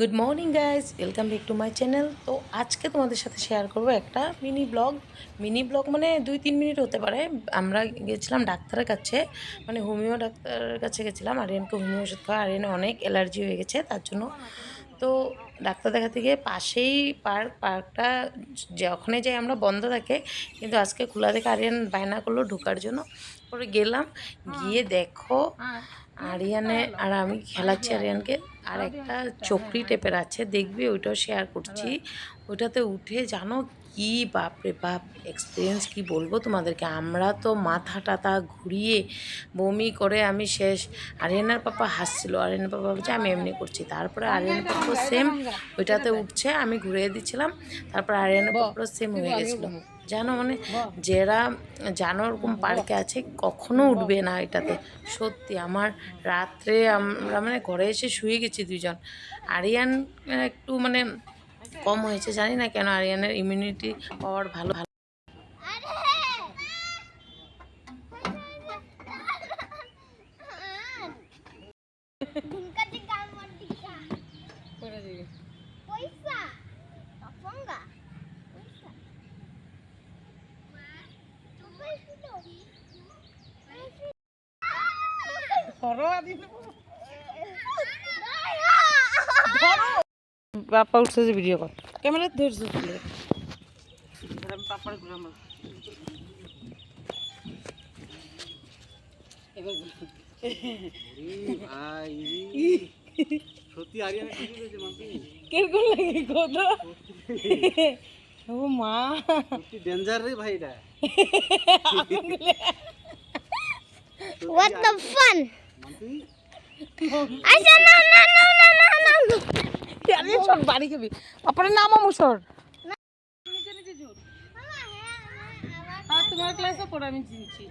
Good morning guys welcome back to my channel তো আজকে তোমাদের সাথে শেয়ার করব একটা মিনি ব্লগ মিনি ব্লগ মানে দুই তিন মিনিট হতে পারে। আমরা গেছিলাম ডাক্তারের কাছে। মানে হোমিও ডাক্তারের কাছে গেছিলাম। আরিয়ানকে হোমিও ওষুধ খাওয়া। আরিয়ানে অনেক অ্যালার্জি হয়ে গেছে তার জন্য। তো ডাক্তার দেখাতে গিয়ে পাশেই পার্ক পার্কটা যখনই যাই আমরা বন্ধ থাকে। কিন্তু আজকে খোলা থেকে আরিয়ান বায়না করল ঢোকার জন্য। পরে গেলাম। গিয়ে দেখো আরিয়ানে আর আমি খেলাচ্ছি আরিয়ানকে। আর একটা চকরি টাইপের আছে দেখবি ওইটাও শেয়ার করছি। ওইটাতে উঠে জানো কি বাপরে বাপ এক্সপিরিয়েন্স কি বলব তোমাদেরকে? আমরা তো মাথা টাথা ঘুরিয়ে বমি করে আমি শেষ। আরিয়ানার পাপা হাসছিল। আরিয়ানার পাপা বলছে আমি এমনি করছি। তারপরে আরিয়ানার পাপা সেম ওইটাতে উঠছে আমি ঘুরিয়ে দিচ্ছিলাম। তারপরে আরিয়ানার পাপা সেম হয়ে গেছিল। জানো মানে যারা জানো ওরকম পার্কে আছে কখনো উঠবে না এটাতে। সত্যি আমার রাত্রে আমরা মানে ঘরে এসে শুয়ে গেছি দুজন আরিয়ান একটু মানে কম হয়েছে জানি না কেন আরিয়ানের ইমিউনিটি পাওয়ার ভালো বাপা উঠছে যে ভিডিও কর। ক্যামেরা ধরছে তুলে। সত্যি আরিয়ানা কি বলেছে মাম্পি কীরকম লাগে কথা ও মা। সত্যি ডেঞ্জার রে ভাই এটা। What the fun? আচ্ছা না না না না না না। আরে সব বাড়ি খাবি আপনার নাম মুসর আর তোমার ক্লাসে পড়ে আমি চিনছি।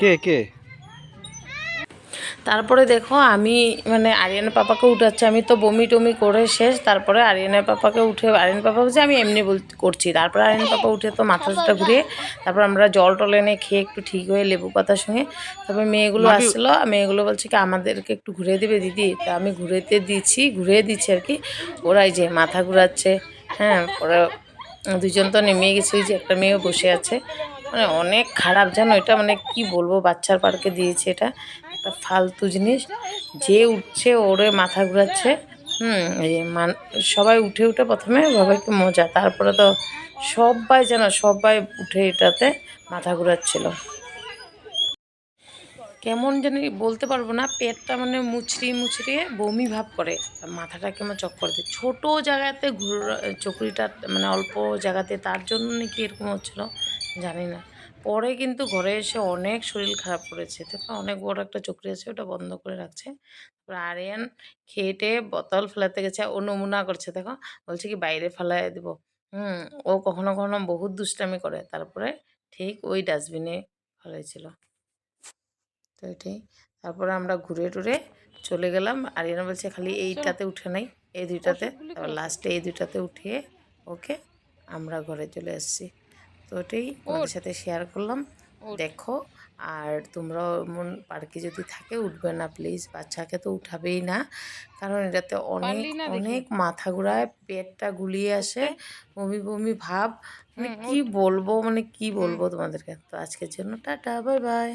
কে কে? তারপরে দেখো আমি মানে আরিয়ানের পাপাকে উঠাচ্ছি। আমি তো বমি টমি করে শেষ তারপরে আরিয়ানের পাপাকে উঠে আরিয়ান পাপা বলছে আমি এমনি বল করছি। তারপরে আরিয়ান পাপা উঠে তো মাথা মাথাটা ঘুরিয়ে তারপর আমরা জল টল এনে খেয়ে একটু ঠিক হয়ে লেবু পাতার সঙ্গে তারপর মেয়েগুলো আসছিল মেয়েগুলো বলছে কি আমাদেরকে একটু ঘুরিয়ে দেবে দিদি? তা আমি ঘুরেতে দিচ্ছি ঘুরিয়ে দিচ্ছি আর কি। ওরাই যে মাথা ঘুরাচ্ছে হ্যাঁ পরে দুজন তো নেমে গেছে যে একটা মেয়েও বসে আছে। মানে অনেক খারাপ জানো এটা মানে কি বলব বাচ্চার পার্কে দিয়েছে এটা। একটা ফালতু জিনিস যে উঠছে, ওরে মাথা ঘুরাচ্ছে। হুম মান, সবাই উঠে উঠে প্রথমে সবাইকে মজা, তারপরে তো সবাই যেন সবাই উঠে এটাতে মাথা ঘুরাচ্ছিল। কেমন জানি বলতে পারব না, পেটটা মানে মুচড়িয়ে মুচড়িয়ে বমি ভাব করে মাথাটা কেমন চক্কর দেয়। ছোটো জায়গাতে ঘুর, চকরিটা মানে অল্প জায়গাতে, তার জন্য নাকি এরকম হচ্ছিল, জানি না। পরে কিন্তু ঘরে এসে অনেক শরীর খারাপ করেছে। দেখো অনেক বড় একটা চকরি আছে ওটা বন্ধ করে রাখছে। তারপর আরিয়ান খেটে বোতল ফেলাতে গেছে ও নমুনা করছে দেখো। বলছে কি বাইরে ফেলাই দেবো। হুম ও কখনো কখনো বহুত দুষ্টামি করে। তারপরে ঠিক ওই ডাস্টবিনে ফেলেছিল তো এটাই তারপরে আমরা ঘুরে টুরে চলে গেলাম। আরিয়ানা বলছে খালি এইটাতে উঠে নাই এই দুইটাতে। তারপর লাস্টে এই দুইটাতে উঠিয়ে ওকে আমরা ঘরে চলে এসেছি। তো ওটাই ওর সাথে শেয়ার করলাম। দেখো আর তোমরা এমন পার্কে যদি থাকে উঠবে না প্লিজ বাচ্চাকে তো উঠাবেই না। কারণ এটাতে অনেক অনেক মাথা ঘুরায় পেটটা গুলিয়ে আসে বমি বমি ভাব। মানে কি বলব মানে কি বলব তোমাদেরকে। তো আজকের জন্য টাটা বাই বাই